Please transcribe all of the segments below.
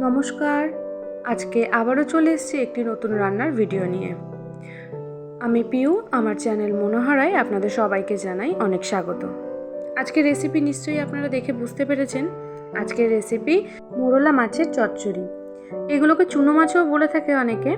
নমস্কার। আজকে আবারও চলে এসেছি একটি নতুন রান্নার ভিডিও নিয়ে। আমি পিউ, আমার চ্যানেল মনোহারায় আপনাদের সবাইকে জানাই অনেক স্বাগত। আজকের রেসিপি নিশ্চয়ই আপনারা দেখে বুঝতে পেরেছেন। আজকের রেসিপি মোরলা মাছের চচ্চড়ি। এগুলোকে চুনো মাছও বলে থাকে অনেকে।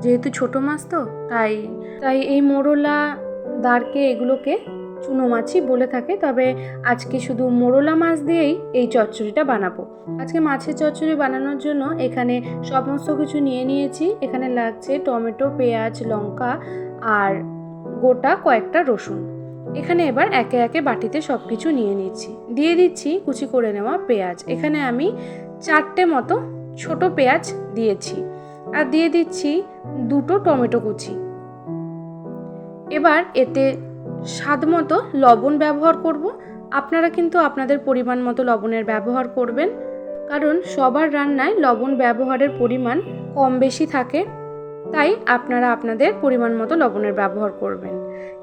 যেহেতু ছোট মাছ তো, তাই তাই এই মোরলা দাঁড়কে এগুলোকে চুনো মাছই বলে থাকে, তবে আজকে শুধু মোরলা মাছ দিয়েই এই চচ্চড়িটা বানাবো। আজকে মাছের চচ্চড়ি বানানোর জন্য এখানে সমস্ত কিছু নিয়ে নিয়েছি। এখানে লাগছে টমেটো, পেঁয়াজ, লঙ্কা আর গোটা কয়েকটা রসুন। এখানে এবার একে একে বাটিতে সব কিছু নিয়ে নিচ্ছি। দিয়ে দিচ্ছি কুচি করে নেওয়া পেঁয়াজ। এখানে আমি চারটে মতো ছোট পেঁয়াজ দিয়েছি আর দিয়ে দিচ্ছি দুটো টমেটো কুচি। এবার এতে স্বাদ মতো লবণ ব্যবহার করব। আপনারা কিন্তু আপনাদের পরিমাণ মতো লবণের ব্যবহার করবেন। কারণ সবার রান্নায় লবণ ব্যবহারের পরিমাণ কম বেশি থাকে। তাই আপনারা আপনাদের পরিমাণ মতো লবণের ব্যবহার করবেন।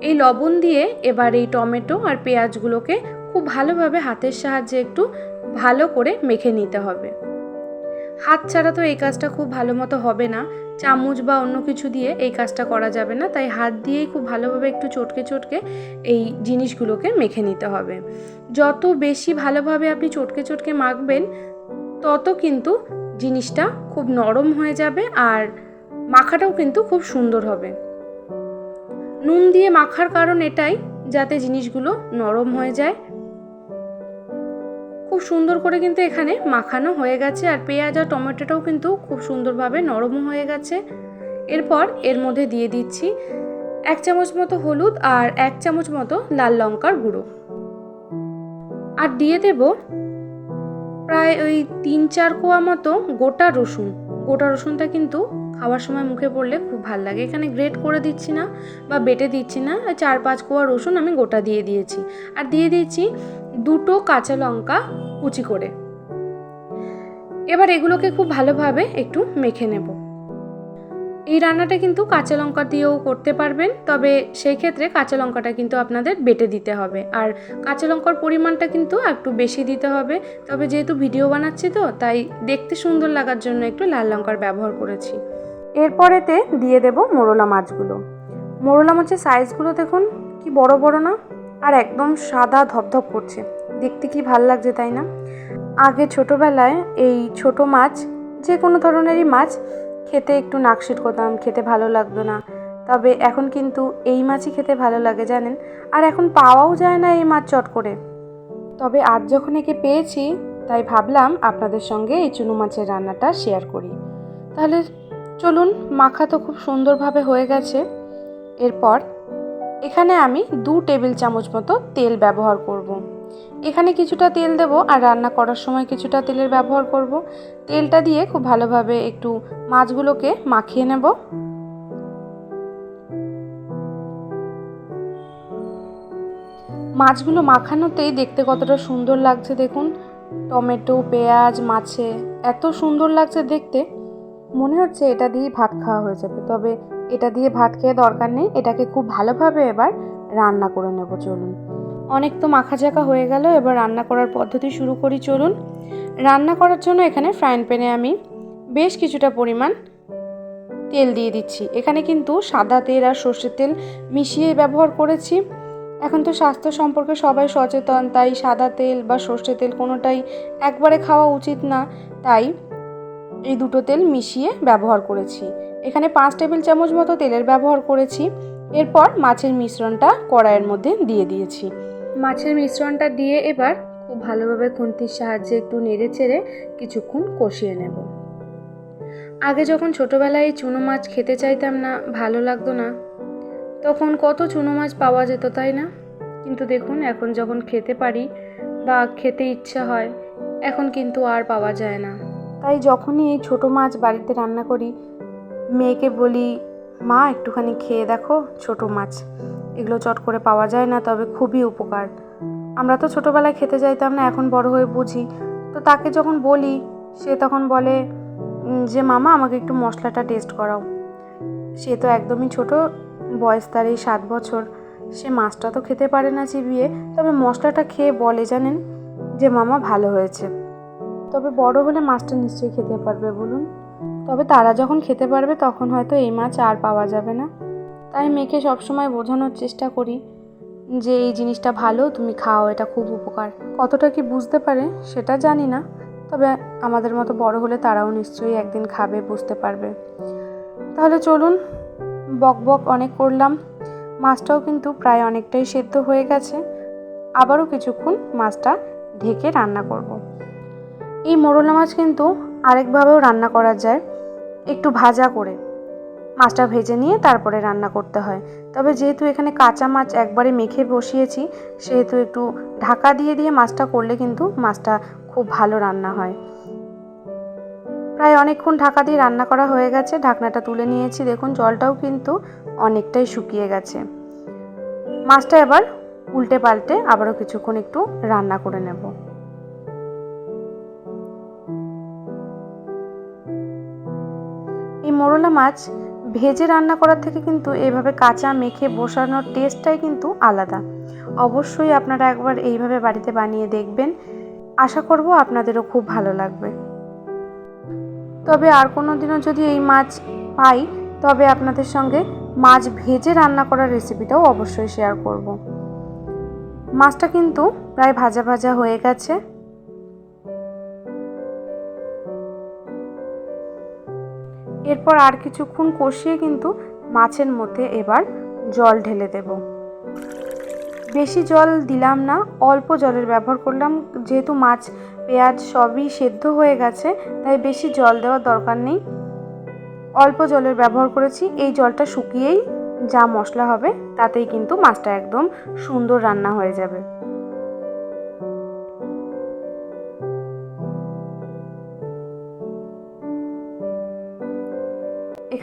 এই লবণ দিয়ে এবার এই টমেটো আর পেঁয়াজগুলোকে খুব ভালোভাবে হাতের সাহায্যে একটু ভালো করে মেখে নিতে হবে। হাত ছাড়া তো এই কাজটা খুব ভালো মতো হবে না। চামচ বা অন্য কিছু দিয়ে এই কাজটা করা যাবে না। তাই হাত দিয়েই খুব ভালোভাবে একটু চটকে চটকে এই জিনিসগুলোকে মেখে নিতে হবে। যত বেশি ভালোভাবে আপনি চটকে চটকে মাখবেন, তত কিন্তু জিনিসটা খুব নরম হয়ে যাবে আর মাখাটাও কিন্তু খুব সুন্দর হবে। নুন দিয়ে মাখার কারণ এটাই, যাতে জিনিসগুলো নরম হয়ে যায়। খুব সুন্দর করে কিন্তু এখানে মাখানো হয়ে গেছে আর পেঁয়াজ আর টমেটোটাও কিন্তু খুব সুন্দরভাবে নরমও হয়ে গেছে। এরপর এর মধ্যে দিয়ে দিচ্ছি এক চামচ মতো হলুদ আর এক চামচ মতো লাল লঙ্কার গুঁড়ো। আর দিয়ে দেব প্রায় ওই তিন চার কোয়া মতো গোটা রসুন। গোটা রসুনটা কিন্তু খাওয়ার সময় মুখে পড়লে খুব ভালো লাগে। এখানে গ্রেট করে দিচ্ছি না বা বেটে দিচ্ছি না। চার পাঁচ কোয়া রসুন আমি গোটা দিয়ে দিয়েছি। আর দিয়ে দিয়েছি দুটো কাঁচা লঙ্কা কুচি করে। এবার এগুলোকে খুব ভালোভাবে একটু মেখে নেব। এই রান্নাটা কিন্তু কাঁচা লঙ্কা দিয়েও করতে পারবেন, তবে সেই ক্ষেত্রে কাঁচা লঙ্কাটা কিন্তু আপনাদের বেটে দিতে হবে। আর কাঁচা লঙ্কার পরিমাণটা কিন্তু একটু বেশি দিতে হবে, তবে যেহেতু ভিডিও বানাচ্ছি তো, তাই দেখতে সুন্দর লাগার জন্য একটু লাল লঙ্কার ব্যবহার করেছি। এরপরেতে দিয়ে দেব মোরলা মাছগুলো। মোরলা মাছের সাইজগুলো দেখুন, কি বড় বড় না? আর একদম সাদা ধপধপ করছে। দেখতে কি ভালো লাগছে তাই না? আগে ছোটোবেলায় এই ছোট মাছ যে কোনো ধরনেরই মাছ, খেতে একটু নাকশিট করতাম, খেতে ভালো লাগতো না। তবে এখন কিন্তু এই মাছই খেতে ভালো লাগে, জানেন? আর এখন পাওয়াও যায় না এই মাছ চট করে। তবে আজ যখন একে পেয়েছি, তাই ভাবলাম আপনাদের সঙ্গে এই চুনো মাছের রান্নাটা শেয়ার করি। তাহলে চলুন, মাখা তো খুব সুন্দরভাবে হয়ে গেছে। এরপর এখানে আমি দু টেবিল চামচ মতো তেল ব্যবহার করব। এখানে কিছুটা তেল দেব আর রান্না করার সময় কিছুটা তেলের ব্যবহার করব। তেলটা দিয়ে খুব ভালোভাবে একটু মাছগুলোকে মাখিয়ে নেব মাছগুলো মাখানোতেই দেখতে কতটা সুন্দর লাগছে দেখুন টমেটো, পেঁয়াজ, মাছে, এত সুন্দর লাগছে দেখতে মনে হচ্ছে এটা দিয়ে ভাত খাওয়া হয়ে যাবে তবে এটা দিয়ে ভাত খেয়ে দরকার নেই, এটাকে খুব ভালোভাবে এবার রান্না করে নেব, চলুন। অনেক তো মাখা চাকা হয়ে গেল, এবার রান্না করার পদ্ধতি শুরু করি, চলুন। রান্না করার জন্য এখানে ফ্রাইং প্যানে আমি বেশ কিছুটা পরিমাণ তেল দিয়ে দিচ্ছি। এখানে কিন্তু সাদা তেল আর সর্ষের তেল মিশিয়ে ব্যবহার করেছি। এখন তো স্বাস্থ্য সম্পর্কে সবাই সচেতন, তাই সাদা তেল বা সর্ষের তেল কোনোটাই একবারে খাওয়া উচিত না, তাই এই দুটো তেল মিশিয়ে ব্যবহার করেছি। এখানে পাঁচ টেবিল চামচ মতো তেলের ব্যবহার করেছি। এরপর মাছের মিশ্রণটা কড়াইয়ের মধ্যে দিয়ে দিয়েছি। মাছের মিশ্রণটা দিয়ে এবার খুব ভালোভাবে খুন্তির সাহায্যে একটু নেড়ে চেড়ে কিছুক্ষণ কষিয়ে নেব। আগে যখন ছোটোবেলায় চুনো মাছ খেতে চাইতাম না ভালো লাগতো না। তখন কত চুনো মাছ পাওয়া যেত তাই না? কিন্তু দেখুন এখন যখন খেতে পারি বা খেতে ইচ্ছা হয় এখন কিন্তু আর পাওয়া যায় না। তাই যখনই এই ছোটো মাছ বাড়িতে রান্না করি মেয়েকে বলি, মা, একটুখানি খেয়ে দেখো, ছোটো মাছ। এগুলো চট করে পাওয়া যায় না, তবে খুবই উপকার। আমরা তো ছোটোবেলায় খেতে চাইতাম না, এখন বড় হয়ে বুঝি। তো তাকে যখন বলি, সে তখন বলে যে মামা, আমাকে একটু মশলাটা টেস্ট করাও। সে তো একদমই ছোট, বয়স তার এই সাত বছর। সে মাছটা তো খেতে পারে না চিবিয়ে, তবে মশলাটা খেয়ে বলে জানেন যে মামা ভালো হয়েছে। তবে বড় হলে মাছটা নিশ্চয়ই খেতে পারবে, বলুন। তবে তারা যখন খেতে পারবে তখন হয়তো এই মাছ আর পাওয়া যাবে না। তাই মেয়েকে সবসময় বোঝানোর চেষ্টা করি যে এই জিনিসটা ভালো, তুমি খাও, এটা খুব উপকার। কতটা কি বুঝতে পারে সেটা জানি না, তবে আমাদের মতো বড় হলে তারাও নিশ্চয়ই একদিন খাবে, বুঝতে পারবে। তাহলে চলুন, বক বক অনেক করলাম। মাছটাও কিন্তু প্রায় অনেকটাই সেদ্ধ হয়ে গেছে। আবারও কিছুক্ষণ মাছটা ঢেকে রান্না করব। এই মোরলা মাছ কিন্তু আরেকভাবেও রান্না করা যায়। একটু ভাজা করে। মাছটা ভেজে নিয়ে তারপরে রান্না করতে হয়। তবে যেহেতু এখানে কাঁচা মাছ একবারে মেখে বসিয়েছি, সেহেতু একটু ঢাকা দিয়ে দিয়ে মাছটা করলে কিন্তু মাছটা খুব ভালো রান্না হয়। প্রায় অনেকক্ষণ ঢাকা দিয়ে রান্না করা হয়ে গেছে। ঢাকনাটা তুলে নিয়েছি। দেখুন, জলটাও কিন্তু অনেকটাই শুকিয়ে গেছে। মাছটা এবার উল্টে পাল্টে আবারও কিছুক্ষণ একটু রান্না করে নেব। মাছ ভেজে রান্না করার থেকে কিন্তু এইভাবে কাঁচা, মেখে বসানোর টেস্টটাই কিন্তু আলাদা। অবশ্যই আপনারা একবার এইভাবে বাড়িতে বানিয়ে দেখবেন। আশা করব আপনাদেরও খুব ভালো লাগবে। তবে আর কোনো দিনও যদি এই মাছ পাই, তবে আপনাদের সঙ্গে মাছ ভেজে রান্না করার রেসিপিটাও অবশ্যই শেয়ার করব। মাছটা কিন্তু প্রায় ভাজা ভাজা হয়ে গেছে। এরপর আর কিছুক্ষণ কষিয়ে কিন্তু মাছের মধ্যে এবার জল ঢেলে দেব। বেশি জল দিলাম না, অল্প জলের ব্যবহার করলাম। যেহেতু মাছ, পেঁয়াজ সবই সেদ্ধ হয়ে গেছে, তাই বেশি জল দেওয়ার দরকার নেই। অল্প জলের ব্যবহার করেছি, এই জলটা শুকিয়েই যা মশলা হবে, তাতেই কিন্তু মাছটা একদম সুন্দর রান্না হয়ে যাবে।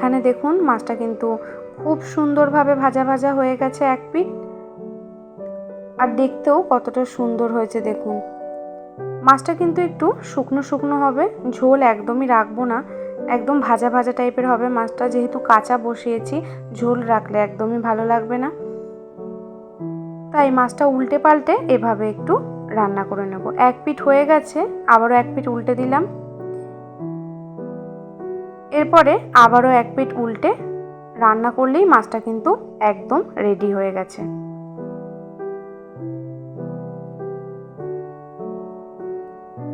এখানে দেখুন মাছটা কিন্তু খুব সুন্দরভাবে ভাজা ভাজা হয়ে গেছে এক পিঠ। আর দেখতেও কতটা সুন্দর হয়েছে দেখুন। মাছটা কিন্তু একটু শুকনো শুকনো হবে, ঝোল একদমই রাখব না। একদম ভাজা ভাজা টাইপের হবে মাছটা, যেহেতু কাঁচা বসিয়েছি, ঝোল রাখলে একদমই ভালো লাগবে না। তাই মাছটা উল্টে পাল্টে এভাবে একটু রান্না করে নেব। এক পিঠ হয়ে গেছে, আবারও এক পিঠ উল্টে দিলাম। এরপরে আবারও এক প্লেট উল্টে রান্না করলেই মাছটা কিন্তু একদম রেডি হয়ে গেছে।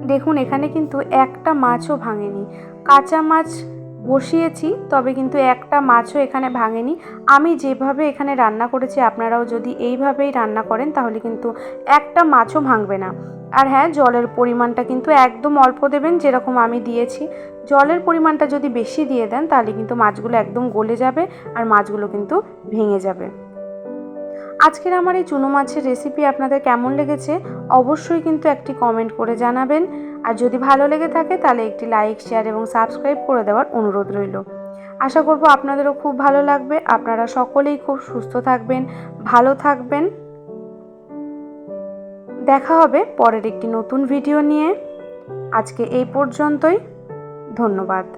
দেখুন, এখানে কিন্তু একটা মাছও ভাঙেনি। কাঁচা মাছ বসিয়েছি, তবে কিন্তু একটা মাছও এখানে ভাঙেনি। আমি যেভাবে এখানে রান্না করেছি, আপনারাও যদি এইভাবেই রান্না করেন, তাহলে কিন্তু একটা মাছও ভাঙবে না। আর হ্যাঁ জলের পরিমাণটা কিন্তু একদম অল্প দেবেন, যেরকম আমি দিয়েছি। জলের পরিমাণটা যদি বেশি দিয়ে দেন, তাহলে কিন্তু মাছগুলো একদম গলে যাবে আর মাছগুলো কিন্তু ভেঙে যাবে। আজকের আমার এই চুনো মাছের রেসিপি আপনাদের কেমন লেগেছে? অবশ্যই কিন্তু একটি কমেন্ট করে জানাবেন। আর যদি ভালো লেগে থাকে তাহলে একটি লাইক, শেয়ার এবং সাবস্ক্রাইব করে দেওয়ার অনুরোধ রইল। আশা করব আপনাদেরও খুব ভালো লাগবে। আপনারা সকলেই খুব সুস্থ থাকবেন, ভালো থাকবেন। দেখা হবে পরের একটি নতুন ভিডিও নিয়ে। আজকে এই পর্যন্তই। ধন্যবাদ।